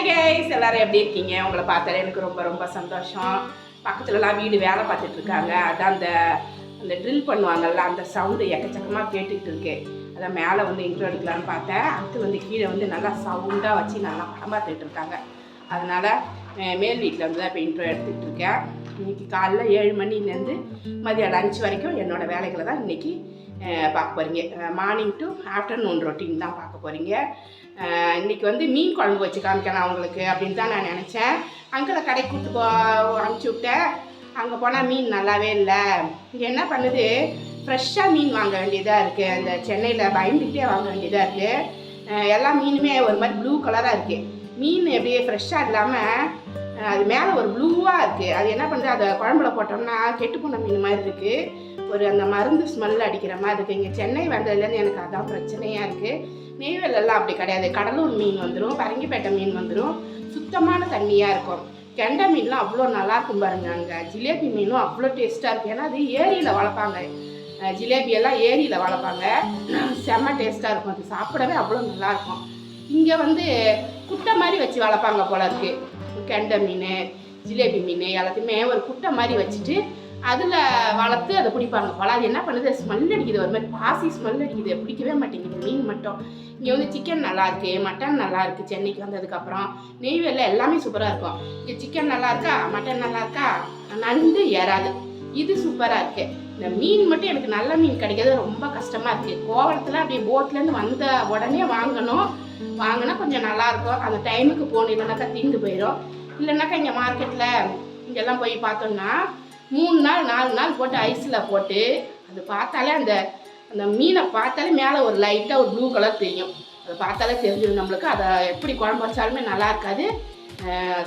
Hi guys எல்லாரும் எப்படி இருக்கீங்க? உங்களை பார்த்தாலே எனக்கு ரொம்ப ரொம்ப சந்தோஷம். பக்கத்துலலாம் வீடு வேலை பார்த்துட்டு இருக்காங்க. அதான் அந்த அந்த ட்ரில் பண்ணுவாங்கல்ல அந்த சவுண்டு எக்கச்சக்கமாக கேட்டுக்கிட்டு இருக்கு. அதான் மேலே வந்து இன்ட்ரோ எடுக்கலான்னு பார்த்தேன். அடுத்து வந்து கீழே வந்து நல்லா சவுண்டாக வச்சு நல்லா படம் பார்த்துட்டு இருக்காங்க. அதனால மேல் வீட்டில் வந்து தான் இப்போ இன்ட்ரோ எடுத்துக்கிட்டு இருக்கேன். இன்னைக்கு காலைல ஏழு மணிலேருந்து மதியம் லஞ்ச் வரைக்கும் என்னோட வேலைகளை தான் இன்னைக்கு பார்க்க போகிறீங்க மார்னிங் டு ஆஃப்டர்நூன் ரொட்டீன் தான் பார்க்க போகிறீங்க இன்னைக்கு வந்து மீன் குழம்பு வச்சு காமிக்கலாம் அவங்களுக்கு அப்படின்னு தான் நான் நினச்சேன். அங்கிளை கடைக்கு கூட்டு போ அனுப்பிச்சி விட்டேன். அங்கே போனால் மீன் நல்லாவே இல்லை. இங்கே என்ன பண்ணுது? ஃப்ரெஷ்ஷாக மீன் வாங்க வேண்டியதாக இருக்குது அந்த சென்னையில் பயந்துக்கிட்டே வாங்க வேண்டியதாக இருக்குது எல்லா மீனுமே ஒரு மாதிரி ப்ளூ கலராக இருக்குது மீன் எப்படியே ஃப்ரெஷ்ஷாக இல்லாமல் அது மேலே ஒரு ப்ளூவாக இருக்குது அது என்ன பண்ணுறது அதை குழம்புல போட்டோம்னா கெட்டு போன மீன் மாதிரி இருக்குது ஒரு அந்த மருந்து ஸ்மெல் அடிக்கிற மாதிரி இருக்குது இங்கே சென்னை வந்ததுலேருந்து எனக்கு அதான் பிரச்சனையாக இருக்குது நெய்வேலெல்லாம் அப்படி கிடையாது. கடலூர் மீன் வந்துடும் பரங்கிப்பேட்டை மீன் வந்துடும் சுத்தமான தண்ணியாக இருக்கும். கெண்டை மீன்லாம் அவ்வளோ நல்லாயிருக்கும் பாருங்க அங்கே. ஜிலேபி மீனும் அவ்வளோ டேஸ்ட்டாக இருக்கும் ஏன்னா அது ஏரியில் வளர்ப்பாங்க. ஜிலேபியெல்லாம் ஏரியில் வளர்ப்பாங்க. செம்ம டேஸ்ட்டாக இருக்கும். அது சாப்பிடவே அவ்வளோ நல்லாயிருக்கும் இங்கே வந்து குட்டை மாதிரி வச்சு வளர்ப்பாங்க போல இருக்குது கெண்டை மீன் ஜிலேபி மீன் எல்லாத்தையுமே ஒரு குட்டை மாதிரி வச்சுட்டு அதில் வளர்த்து அதை பிடிப்பாங்க போல. அது என்ன பண்ணுது? ஸ்மெல் அடிக்குது. ஒரு மாதிரி பாசி ஸ்மெல் அடிக்குது. பிடிக்கவே மாட்டேங்குது. மீன் மட்டும். இங்கே வந்து சிக்கன் நல்லாயிருக்கு மட்டன் நல்லாயிருக்கு சென்னைக்கு வந்ததுக்கப்புறம் நெய்வேலியில் எல்லாமே சூப்பராக இருக்கும். இங்கே சிக்கன் நல்லா இருக்கா? மட்டன் நல்லா இருக்கா? நண்டு ஏறாது. இது சூப்பராக இருக்குது இந்த மீன் மட்டும் எனக்கு நல்ல மீன் கிடைக்கிறது ரொம்ப கஷ்டமாக இருக்குது கோவளத்தில் அப்படியே போட்லேருந்து வந்த உடனே வாங்கணும். வாங்கினா கொஞ்சம் நல்லாயிருக்கும். அந்த டைமுக்கு போகணும் இல்லைனாக்கா தீந்து போயிடும் இல்லைனாக்கா இங்கே மார்க்கெட்டில் இங்கெல்லாம் போய் பார்த்தோம்னா மூணு நாள் நாலு நாள் போட்டு ஐஸில் போட்டு அது பார்த்தாலே அந்த அந்த மீனை பார்த்தாலே மேலே ஒரு லைட்டாக ஒரு ப்ளூ கலர் தெரியும். அதை பார்த்தாலே தெரிஞ்சிடும் நம்மளுக்கு. அதை எப்படி குழம்பு வச்சாலுமே நல்லா இருக்காது.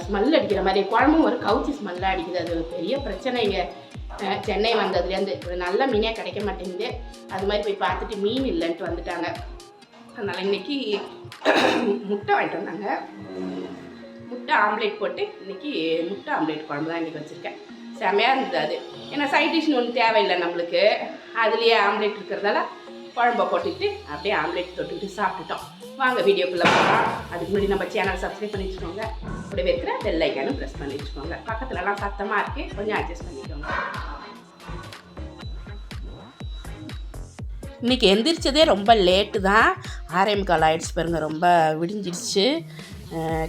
ஸ்மெல் அடிக்கிற மாதிரி. குழம்பும் ஒரு கவுச்சி ஸ்மெல்லாக அடிக்குது. அது ஒரு பெரிய பிரச்சனை இங்கே. சென்னை வந்ததுலேருந்து. ஒரு நல்ல மீனே கிடைக்க மாட்டேங்குது. அது மாதிரி போய் பார்த்துட்டு மீன் இல்லைன்ட்டு வந்துட்டாங்க. அதனால் இன்னைக்கு முட்டை வாங்கிட்டு வந்தாங்க. முட்டை ஆம்லேட் போட்டு இன்னைக்கு முட்டை ஆம்லேட் குழம்பு தான் இன்றைக்கி வச்சுருக்கேன். செமையாக இருந்தது அது. ஏன்னா சைட் டிஷ்னு ஒன்றும் தேவையில்லை நம்மளுக்கு. அதுலேயே ஆம்லேட் இருக்கிறதால குழம்ப போட்டுக்கிட்டு அப்படியே ஆம்லேட் தொட்டுக்கிட்டு சாப்பிட்டுட்டோம். வாங்க வீடியோக்குள்ளே போகலாம் அதுக்கு முன்னாடி நம்ம சேனல் சப்ஸ்கிரைப் பண்ணி வச்சுக்கோங்க. கூடவே இருக்கிற பெல் ஐக்கானும் ப்ரெஸ் பண்ணி வச்சுக்கோங்க. பக்கத்துலலாம் சத்தமாக இருக்குது கொஞ்சம் அட்ஜஸ்ட் பண்ணிக்கோங்க. இன்றைக்கி எந்திரிச்சதே ரொம்ப லேட்டு தான். ஆரே கால் ஆகிடுச்சு பாருங்க ரொம்ப விடிஞ்சிடுச்சு.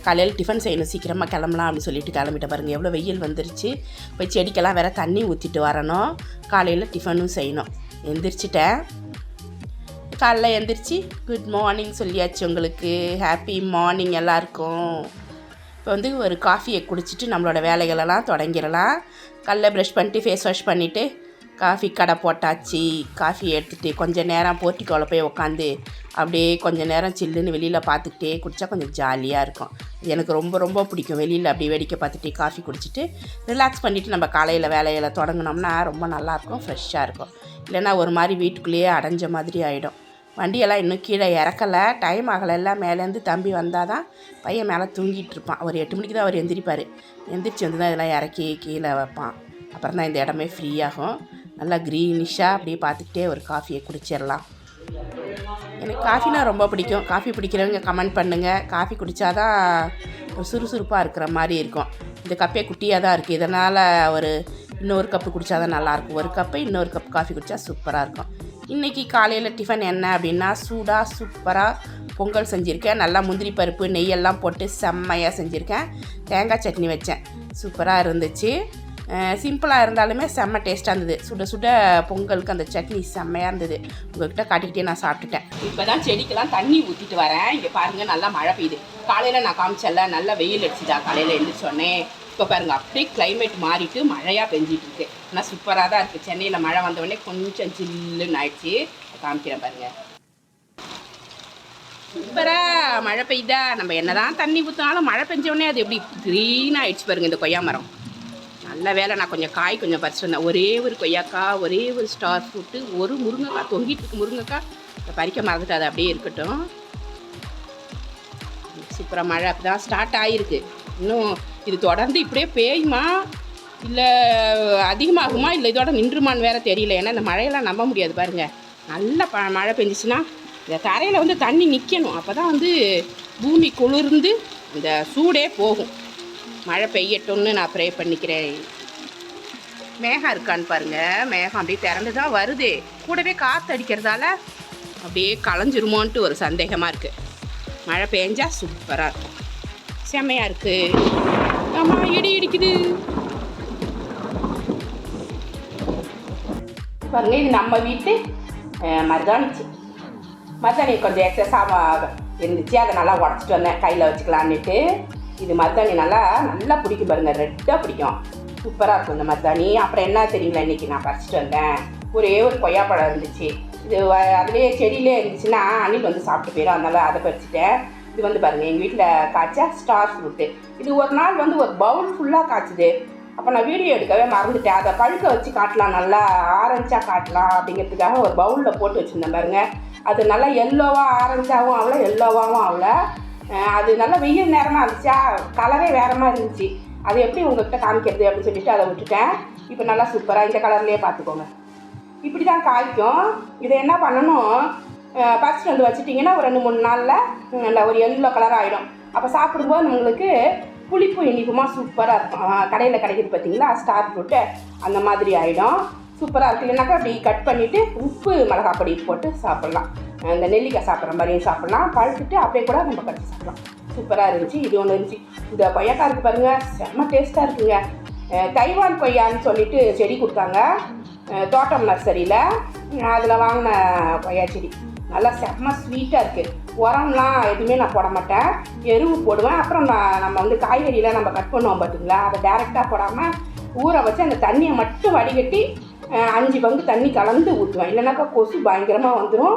காலையில் டிஃபன் செய்யணும் சீக்கிரமாக கிளம்பலாம் அப்படின்னு சொல்லிட்டு கிளம்பிட்ட பாருங்கள் எவ்வளோ வெயில் வந்துருச்சு. போய் செடிக்கெல்லாம் வேறு தண்ணி ஊற்றிட்டு வரணும். காலையில் டிஃபனும் செய்யணும். எந்திரிச்சிட்டேன். காலைல எந்திரிச்சு குட் மார்னிங் சொல்லியாச்சு உங்களுக்கு. ஹாப்பி மார்னிங் எல்லாருக்கும். இப்போ வந்து ஒரு காஃபியை குடிச்சிட்டு நம்மளோட வேலைகளெல்லாம் தொடங்கிடலாம். காலைல ப்ரஷ் பண்ணிட்டு ஃபேஸ் வாஷ் பண்ணிவிட்டு காஃபி கடை போட்டாச்சு காஃபி எடுத்துகிட்டு கொஞ்சம் நேரம் போர்ட்டிக்கோவில் போய் உக்காந்து அப்படியே கொஞ்சம் நேரம் சில்லுன்னு வெளியில் பார்த்துக்கிட்டே குடித்தா கொஞ்சம் ஜாலியாக இருக்கும். எனக்கு ரொம்ப ரொம்ப பிடிக்கும். வெளியில் அப்படியே வேடிக்கை பார்த்துட்டு காஃபி குடிச்சிட்டு ரிலாக்ஸ் பண்ணிவிட்டு நம்ம காலையில் வேலையில் தொடங்கினோம்னா ரொம்ப நல்லாயிருக்கும் ஃப்ரெஷ்ஷாக இருக்கும். இல்லைன்னா ஒரு மாதிரி வீட்டுக்குள்ளேயே அடைஞ்ச மாதிரி ஆகிடும் வண்டியெல்லாம் இன்னும் கீழே இறக்கலை. டைம் ஆகலை. எல்லாம் மேலேருந்து தம்பி வந்தால் தான் பையன் மேலே தூங்கிட்டு இருப்பான். ஒரு எட்டு மணிக்கு தான் அவர் எந்திரிப்பார். எந்திரிச்சு வந்து தான் இதெல்லாம் இறக்கி கீழே வைப்பான். அப்புறம் தான் இந்த இடமே ஃப்ரீயாகும் நல்லா க்ரீனிஷாக அப்படியே பார்த்துக்கிட்டே ஒரு காஃபியை குடிச்சிடலாம். எனக்கு காஃபினா ரொம்ப பிடிக்கும். காஃபி பிடிக்கிறவங்க கமெண்ட் பண்ணுங்கள் காஃபி குடித்தாதான் ஒரு சுறுசுறுப்பாக இருக்கிற மாதிரி இருக்கும். இந்த கப்பே குட்டியாக தான் இருக்குது இதனால் ஒரு இன்னொரு கப்பு குடித்தா தான் நல்லாயிருக்கும் ஒரு கப்பு இன்னொரு கப் காஃபி குடித்தா சூப்பராக இருக்கும். இன்றைக்கி காலையில் டிஃபன் என்ன அப்படின்னா சூடாக சூப்பராக பொங்கல் செஞ்சுருக்கேன். நல்லா முந்திரி பருப்பு நெய்யெல்லாம் போட்டு செம்மையாக செஞ்சுருக்கேன். தேங்காய் சட்னி வச்சேன். சூப்பராக இருந்துச்சு. சிம்பிளாக இருந்தாலுமே செம்ம டேஸ்ட்டாக இருந்தது. சுட சுட பொங்கலுக்கு அந்த சட்னி செம்மையாக இருந்தது. உங்கள்கிட்ட காட்டிக்கிட்டே நான் சாப்பிட்டுட்டேன். இப்போ தான் செடிக்கெல்லாம் தண்ணி ஊற்றிட்டு வரேன். இங்கே பாருங்கள் நல்லா மழை பெய்யுது. காலையில் நான் காமிச்சல நல்லா வெயில் அடிச்சுதா? காலையில் எழுந்திரிச்சோன்னே. இப்போ பாருங்கள் அப்படியே கிளைமேட் மாறிட்டு மழையாக பெஞ்சிட்டு இருக்கு. ஆனால் சூப்பராக தான் இருக்குது சென்னையில் மழை வந்தவொடனே கொஞ்சம் ஜில்லுன்னு ஆயிடுச்சு. காமிக்கிறேன் பாருங்கள் சூப்பராக மழை பெய்யுதா? நம்ம என்னதான் தண்ணி ஊற்றினாலும் மழை பெஞ்ச உடனே அது எப்படி க்ரீன் ஆயிடுச்சு பாருங்க இந்த கொய்யா மரம். நல்ல வேலை நான் கொஞ்சம் காய் கொஞ்சம் பறிச்சு வந்தேன். ஒரே ஒரு கொய்யாக்காய் ஒரே ஒரு ஸ்டார் ஃப்ரூட்டு ஒரு முருங்கைக்காய் தொங்கிட்டு இருக்கு முருங்கைக்காய். பறிக்க மறந்துட்டு அது அப்படியே இருக்கட்டும். சூப்பராக மழை அப்படி தான் ஸ்டார்ட் ஆகிருக்கு இன்னும் இது தொடர்ந்து இப்படியே பெய்யுமா? இல்லை அதிகமாகுமா? இல்லை இதோட நின்றுமான்னு வேற தெரியல. ஏன்னா இந்த மழையெல்லாம் நம்ப முடியாது பாருங்கள் நல்ல ப மழை பெஞ்சிச்சுன்னா இந்த தரையில் வந்து தண்ணி நிற்கணும் அப்போ தான் வந்து பூமி குளிர்ந்து இந்த சூடே போகும். மழை பெய்யட்டும்னு நான் ப்ரே பண்ணிக்கிறேன். மேகம் இருக்கான்னு பாருங்க. மேகம் அப்படியே திறந்து தான் வருது. கூடவே காற்று அடிக்கிறதால அப்படியே களைஞ்சிருமோன்ட்டு ஒரு சந்தேகமாக இருக்குது மழை பெஞ்சால் சூப்பராக இருக்கும். செம்மையாக இருக்குது ஆமாம் இடி இடிக்குது. பாருங்க இது நம்ம வீட்டு மருதாணிச்சு மருதாணி கொஞ்சம் எக்ஸஸாக இருந்துச்சு. அதை நல்லா உடச்சிட்டு வந்தேன். கையில் வச்சுக்கலான்னுட்டு இது மருதாணி நல்லா நல்லா பிடிக்கும் பாருங்க. ரெட்டாக பிடிக்கும். சூப்பராக இருக்கும் இந்த மருதாணி அப்புறம் என்ன தெரியுங்களா இன்றைக்கி நான் பறிச்சிட்டு வந்தேன். ஒரே ஒரு கொய்யாப்பழம் இருந்துச்சு. இது அதுலேயே செடியிலே இருந்துச்சுன்னா அணில் வந்து சாப்பிட்டு போயிடும் அதனால் அதை பறிச்சிட்டேன். இது வந்து பாருங்கள் எங்கள் வீட்டில் காய்ச்ச ஸ்டார் ஃப்ரூட்டு இது ஒரு நாள் வந்து ஒரு பவுல் ஃபுல்லாக காய்ச்சுது. அப்போ நான் வீடியோ எடுக்கவே மறந்துட்டேன். அதை பழுக்க வச்சு காட்டலாம். நல்லா ஆரஞ்சாக காட்டலாம் அப்படிங்கிறதுக்காக ஒரு பவுலில் போட்டு வச்சுருந்தேன் பாருங்க. அது நல்லா எல்லோவாக ஆரஞ்சாகவும் ஆகல எல்லோவாகவும் ஆகல. அது நல்லா வெயில் நேரமாக இருந்துச்சா? கலரே வேற மாதிரி இருந்துச்சு. அது எப்படி உங்கள்கிட்ட காமிக்கிறது அப்படின்னு சொல்லிட்டு அதை விட்டுட்டேன். இப்போ நல்லா சூப்பராக இந்த கலர்லேயே பார்த்துக்கோங்க. இப்படி தான் காய்க்கும். இதை என்ன பண்ணணும்? அஹ் பறிச்சுட்டு வந்து வச்சுட்டிங்கன்னா ஒரு ரெண்டு மூணு நாளில் நல்லா ஒரு எல்லோ கலர் ஆகிடும் அப்போ சாப்பிடும்போது நம்மளுக்கு புளிப்பு இனிப்புமா சூப்பராக இருக்கும். கடையில் கிடைக்கிது பார்த்தீங்களா ஸ்டார் ஃப்ரூட்டு அந்த மாதிரி ஆகிடும் சூப்பராக இருக்கு. இல்லைனாக்கா அப்படி கட் பண்ணிவிட்டு உப்பு மிளகாப்பொடி போட்டு சாப்பிட்லாம். அந்த நெல்லிக்காய் சாப்பிட்ற மாதிரியும் சாப்பிட்லாம். பழுத்துட்டு அப்படியே கூட நம்ம கடிச்சு சாப்பிட்லாம். சூப்பராக இருந்துச்சு. இது ஒன்று இருந்துச்சு. இந்த கொய்யாக்காய் இருக்குது பாருங்கள் செம்ம டேஸ்ட்டாக இருக்குங்க. தைவான் கொய்யான்னு சொல்லிட்டு செடி கொடுத்தாங்க. தோட்டம் நர்சரியில். அதில் வாங்கின கொய்யா செடி. நல்லா செம்ம ஸ்வீட்டாக இருக்குது உரம்லாம் எதுவுமே நான் போட மாட்டேன். எருவு போடுவேன். அப்புறம் நான் நம்ம வந்து காய்கறியெலாம் நம்ம கட் பண்ணுவோம் பார்த்தீங்களா அதை டேரெக்டாக போடாமல் ஊற வச்சு அந்த தண்ணியை மட்டும் வடிகட்டி அஞ்சு பங்கு தண்ணி கலந்து ஊற்றுவேன் இல்லைனாக்கா கொசு பயங்கரமாக வந்துடும்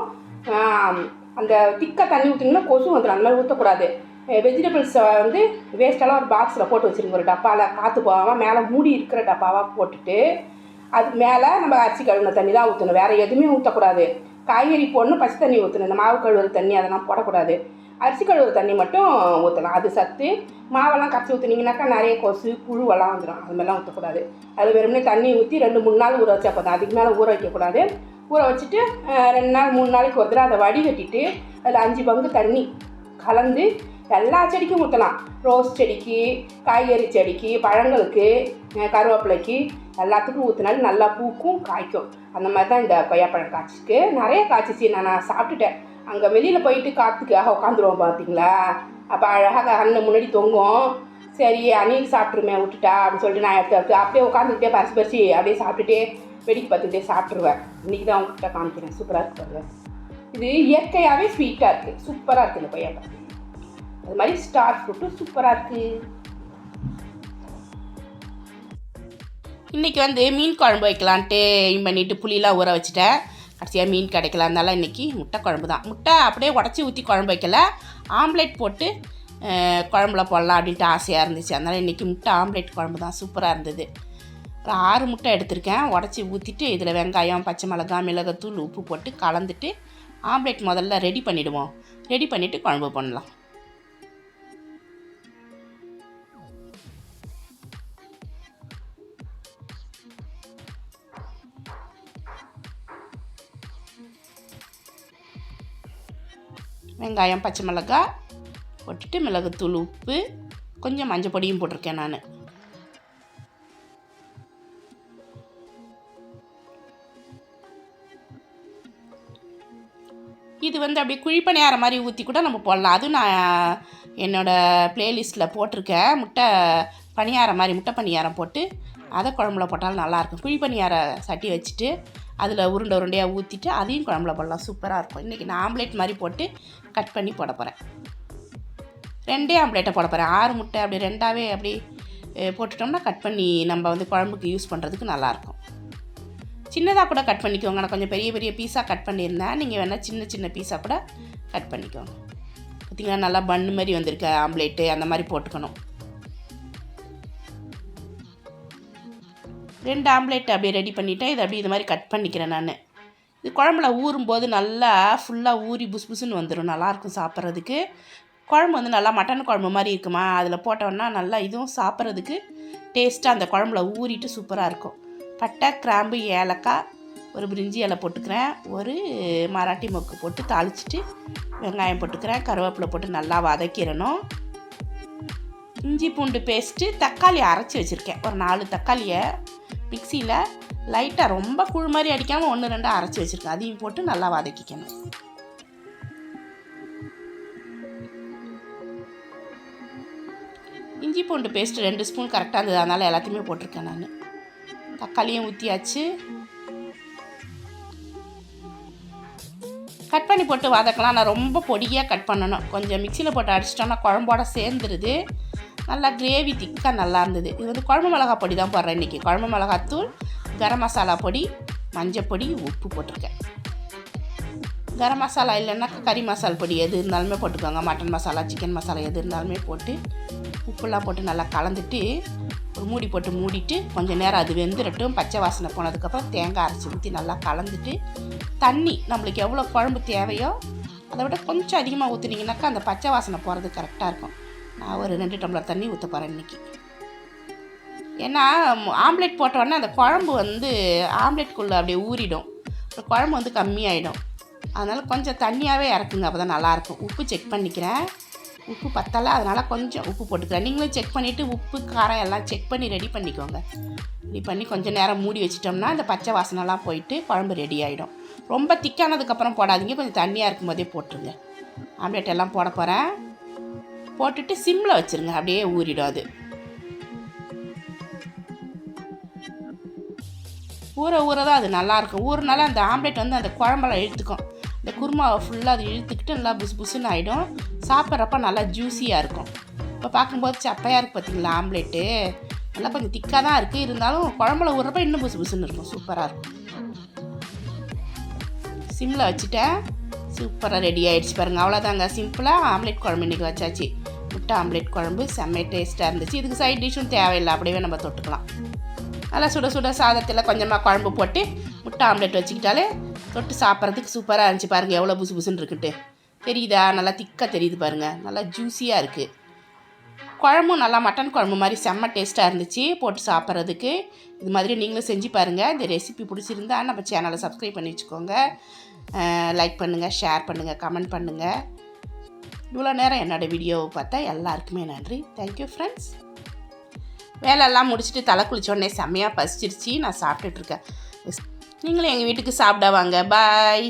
அந்த திக்க தண்ணி ஊற்றிங்கன்னா கொசு வந்துடும் அந்த மாதிரி ஊற்றக்கூடாது வெஜிடபிள்ஸை வந்து வேஸ்டெல்லாம் ஒரு பாக்ஸில் போட்டு வச்சுருங்க. ஒரு டப்பாவில் காற்று போகாமல் மேலே மூடி இருக்கிற டப்பாவாக போட்டுட்டு அதுக்கு மேலே நம்ம அரிசி கழுவின தண்ணி தான் ஊற்றணும் வேறு எதுவுமே ஊற்றக்கூடாது காய்கறி போடணும் பச்சை தண்ணி ஊற்றணும் இந்த மாவு கழுவுற தண்ணி அதெல்லாம் போடக்கூடாது. அரிசி கழுவுற தண்ணி மட்டும் ஊற்றலாம் அது சத்து. மாவெல்லாம் கரைச்சி ஊற்றுனீங்கனாக்கா நிறைய கொசு புழுவெல்லாம் வந்துடும் அது மாதிரிலாம் ஊற்றக்கூடாது அது வெறுமனே தண்ணி ஊற்றி ரெண்டு மூணு நாள் ஊற வச்சா போதும். அதுக்கு மேலே ஊற வைக்கக்கூடாது. ஊற வச்சுட்டு ரெண்டு நாள் மூணு நாளைக்கு ஒரு தடவை அதை வடிகட்டிட்டு அதில் அஞ்சு பங்கு தண்ணி கலந்து எல்லா செடிக்கும் ஊற்றலாம் ரோஸ் செடிக்கு காய்கறி செடிக்கு பழங்களுக்கு கருவேப்பிலைக்கு எல்லாத்துக்கும் ஊற்றினாலும் நல்லா பூக்கும் காய்க்கும். அந்த மாதிரி தான் இந்த கொய்யாப்பழம் காய்ச்சிக்கு நிறைய காய்ச்சிச்சு. நான் நான் சாப்பிட்டுட்டேன். அங்கே வெளியில் போயிட்டு காற்றுக்காக உட்காந்துருவோம் பார்த்தீங்களா அப்போ அழகாக அண்ணன் முன்னாடி தொங்கும். சரி அணில் சாப்பிட்ருமே விட்டுட்டா அப்படின்னு சொல்லிட்டு நான் எடுத்து எடுத்து அப்படியே உட்காந்துக்கிட்டே பறிச்சு பறிச்சு அப்படியே சாப்பிட்டுட்டே வெடிக்கு பார்த்துக்கிட்டே சாப்பிட்ருவேன் இன்றைக்கி தான் உங்ககிட்ட காமிக்கிறேன். சூப்பராக இருக்கு பாருங்க. இது இயற்கையாகவே ஸ்வீட்டாக இருக்குது சூப்பராக இருக்குது இந்த கொய்யாப்பழம் அது மாதிரி ஸ்டார் ஃப்ரூட்டும் சூப்பராக இருக்குது இன்றைக்கி வந்து மீன் குழம்பு வைக்கலான்ட்டு இது பண்ணிவிட்டு புளியெலாம் ஊற வச்சுட்டேன். கடைசியாக மீன் கிடைக்கல இன்றைக்கி முட்டை குழம்பு தான். முட்டை அப்படியே உடச்சி ஊற்றி குழம்பு வைக்கல. ஆம்லேட் போட்டு குழம்புல போடலாம் அப்படின்ட்டு ஆசையாக இருந்துச்சு. அதனால் இன்றைக்கி முட்டை ஆம்லேட் குழம்பு தான். சூப்பராக இருந்தது. ஆறு முட்டை எடுத்திருக்கேன். உடச்சி ஊற்றிட்டு இதில் வெங்காயம் பச்சை மிளகா மிளகாத்தூள் உப்பு போட்டு கலந்துட்டு ஆம்லேட் முதல்ல ரெடி பண்ணிவிடுவோம் ரெடி பண்ணிவிட்டு குழம்பு பண்ணலாம் வெங்காயம் பச்சை மிளகாய் போட்டுட்டு மிளகுத்தூள் உப்பு கொஞ்சம் மஞ்சள் பொடியும் போட்டிருக்கேன் நான். இது வந்து அப்படியே குழிப்பணியார மாதிரி ஊற்றி கூட நம்ம போடலாம். அதுவும் நான் என்னோடய ப்ளேலிஸ்ட்டில் போட்டிருக்கேன். முட்டை பணியாரம் மாதிரி முட்டை பணியாரம் போட்டு அதை குழம்புல போட்டாலும் நல்லாயிருக்கும். குழிப்பணியார சட்டி வச்சுட்டு அதில் உருண்டை உருண்டையாக ஊற்றிட்டு அதையும் குழம்புல போடலாம். சூப்பராக இருக்கும். இன்றைக்கி நான் ஆம்லேட் மாதிரி போட்டு கட் பண்ணி போட போகிறேன் ரெண்டே ஆம்லேட்டை போட போகிறேன் ஆறு முட்டை அப்படி ரெண்டாவே அப்படி போட்டுட்டோம்னா கட் பண்ணி நம்ம வந்து குழம்புக்கு யூஸ் பண்ணுறதுக்கு நல்லாயிருக்கும். சின்னதாக கூட கட் பண்ணிக்கோங்க. நான் கொஞ்சம் பெரிய பெரிய பீஸாக கட் பண்ணியிருந்தேன். நீங்கள் வேணால் சின்ன சின்ன பீஸாக கூட கட் பண்ணிக்கோங்க. பார்த்திங்கன்னா நல்லா பன்னு மாதிரி வந்திருக்கு. ஆம்லேட்டு அந்த மாதிரி போட்டுக்கணும். ரெண்டு ஆம்லேட் அப்படியே ரெடி பண்ணிவிட்டேன் இதை அப்படியே இது மாதிரி கட் பண்ணிக்கிறேன் நான். இது குழம்புல ஊறும்போது நல்லா ஃபுல்லாக ஊறி புஸ் புஸ்ன்னு வந்துடும் நல்லாயிருக்கும் சாப்பிட்றதுக்கு. குழம்பு வந்து நல்லா மட்டன் குழம்பு மாதிரி இருக்குமா? அதில் போட்டோன்னா நல்லா இதுவும் சாப்பிட்றதுக்கு டேஸ்ட்டாக அந்த குழம்புல ஊறிட்டு சூப்பராக இருக்கும். பட்டை கிராம்பு ஏலக்காய் ஒரு பிரிஞ்சி இலை போட்டுக்கிறேன். ஒரு மராட்டி மொக்கு போட்டு தாளிச்சிட்டு வெங்காயம் போட்டுக்கிறேன். கருவேப்பிலை போட்டு நல்லா வதக்கிடணும். இஞ்சி பூண்டு பேஸ்ட்டு தக்காளி அரைச்சி வச்சுருக்கேன். ஒரு நாலு தக்காளியை மிக்சியில் லைட்டாக ரொம்ப கூழ் மாதிரி அடிக்காமல் ஒன்று ரெண்டு அரைச்சி வச்சுருக்கேன். அதையும் போட்டு நல்லா வதக்கிக்கணும். இஞ்சி பூண்டு பேஸ்ட்டு ரெண்டு ஸ்பூன் கரெக்டாக இருந்தது. அதனால் எல்லாத்தையுமே போட்டிருக்கேன் நான். தக்காளியும் ஊற்றியாச்சு கட் பண்ணி போட்டு வதக்கலாம். நான் ரொம்ப பொடியாக கட் பண்ணணும். கொஞ்சம் மிக்சியில் போட்டு அடிச்சிட்டோன்னா குழம்போட சேர்ந்துருது. நல்லா கிரேவி திக்காக நல்லா இருந்தது. இது வந்து குழம்பு மிளகா பொடி தான் போடுறேன் இன்றைக்கி குழம்பு மிளகாத்தூள் கரம் மசாலா பொடி மஞ்சள் பொடி உப்பு போட்டிருக்கேன். கரம் மசாலா இல்லைன்னா கறி மசாலா பொடி எது இருந்தாலுமே போட்டுக்கோங்க. மட்டன் மசாலா சிக்கன் மசாலா எது இருந்தாலுமே போட்டு உப்புலாம் போட்டு நல்லா கலந்துட்டு ஒரு மூடி போட்டு மூடிட்டு கொஞ்சம் நேரம் அது வெந்துடட்டும் பச்சை வாசனை போனதுக்கப்புறம் தேங்காய் அரைச்சி ஊற்றி நல்லா கலந்துட்டு தண்ணி நம்மளுக்கு எவ்வளோ குழம்பு தேவையோ அதை விட கொஞ்சம் அதிகமாக ஊற்றுனீங்கனாக்கா அந்த பச்சை வாசனை போகிறது கரெக்டாக இருக்கும். நான் ஒரு ரெண்டு டம்ளர் தண்ணி ஊற்ற போகிறேன் இன்றைக்கி ஏன்னா ஆம்லேட் போட்டோடனே அந்த குழம்பு வந்து ஆம்லேட்குள்ளே அப்படியே ஊறிடும். அப்புறம் குழம்பு வந்து கம்மியாயிடும். அதனால் கொஞ்சம் தண்ணியாகவே இறக்குங்க அப்போ தான் நல்லாயிருக்கும் உப்பு செக் பண்ணிக்கிறேன். உப்பு பத்தலை அதனால் கொஞ்சம் உப்பு போட்டுக்கிறேன். நீங்களும் செக் பண்ணிவிட்டு உப்பு காரம் எல்லாம் செக் பண்ணி ரெடி பண்ணிக்கோங்க. ரெடி பண்ணி கொஞ்சம் நேரம் மூடி வச்சிட்டோம்னா அந்த பச்சை வாசனைலாம் போயிட்டு குழம்பு ரெடி ஆகிடும் ரொம்ப திக்கானதுக்கப்புறம் போடாதீங்க கொஞ்சம் தண்ணியாக இருக்கும் போதே போட்டுருங்க. ஆம்லேட் எல்லாம் போட போகிறேன் போட்டுட்டு சிம்மில் வச்சுருங்க அப்படியே ஊறிடும் அது. ஊற ஊற தான் அது நல்லாயிருக்கும். ஊறினால அந்த ஆம்லேட் வந்து அந்த குழம்பெல்லாம் இழுத்துக்கும். இந்த குருமாவை ஃபுல்லாக அது இழுத்துக்கிட்டு நல்லா புசு புசுன்னு ஆகிடும் சாப்பிட்றப்ப நல்லா ஜூஸியாக இருக்கும். இப்போ பார்க்கும்போது சப்பையாக இருக்குது பார்த்தீங்களா ஆம்லேட்டு? நல்லா கொஞ்சம் திக்காக தான் இருக்குது இருந்தாலும் குழம்புல ஊறுறப்ப இன்னும் புசு புசுன்னு இருக்கும். சூப்பராக இருக்கும். சிம்மில் வச்சுட்டேன். சூப்பராக ரெடி ஆகிடுச்சு பாருங்கள் அவ்வளோதாங்க சிம்பிளாக ஆம்லேட் குழம்பு இன்றைக்கி வச்சாச்சு. முட்டை ஆம்லேட் குழம்பு செம்ம டேஸ்ட்டாக இருந்துச்சு. இதுக்கு சைட் டிஷ்ஷும் தேவையில்லை. அப்படியே நம்ம தொட்டுக்கலாம். நல்லா சுட சுட சாதத்தில் கொஞ்சமாக குழம்பு போட்டு முட்டை ஆம்லேட் வச்சுக்கிட்டாலே தொட்டு சாப்பிட்றதுக்கு சூப்பராக இருந்துச்சு பாருங்கள் எவ்வளோ புசு புசுன்னு இருக்குட்டு தெரியுதா? நல்லா திக்காக தெரியுது பாருங்கள் நல்லா ஜூஸியாக இருக்குது குழம்பும் நல்லா மட்டன் குழம்பு மாதிரி செம்ம டேஸ்ட்டாக இருந்துச்சு. போட்டு சாப்பிட்றதுக்கு. இது மாதிரி நீங்களும் செஞ்சு பாருங்கள் இந்த ரெசிபி பிடிச்சிருந்தா நம்ம சேனலை சப்ஸ்கிரைப் பண்ணி வச்சுக்கோங்க. லைக் பண்ணுங்கள் ஷேர் பண்ணுங்கள் கமெண்ட் பண்ணுங்கள் இவ்வளோ நேரம் என்னோடய வீடியோவை பார்த்தா எல்லாருக்குமே நன்றி. தேங்க்யூ ஃப்ரெண்ட்ஸ் வேலையெல்லாம் முடிச்சுட்டு தலை குளிச்சோடனே செம்மையாக பசிச்சிருச்சு. நான் சாப்பிட்டுட்ருக்கேன் நீங்களும் எங்கள் வீட்டுக்கு சாப்பிட வாங்க. பாய்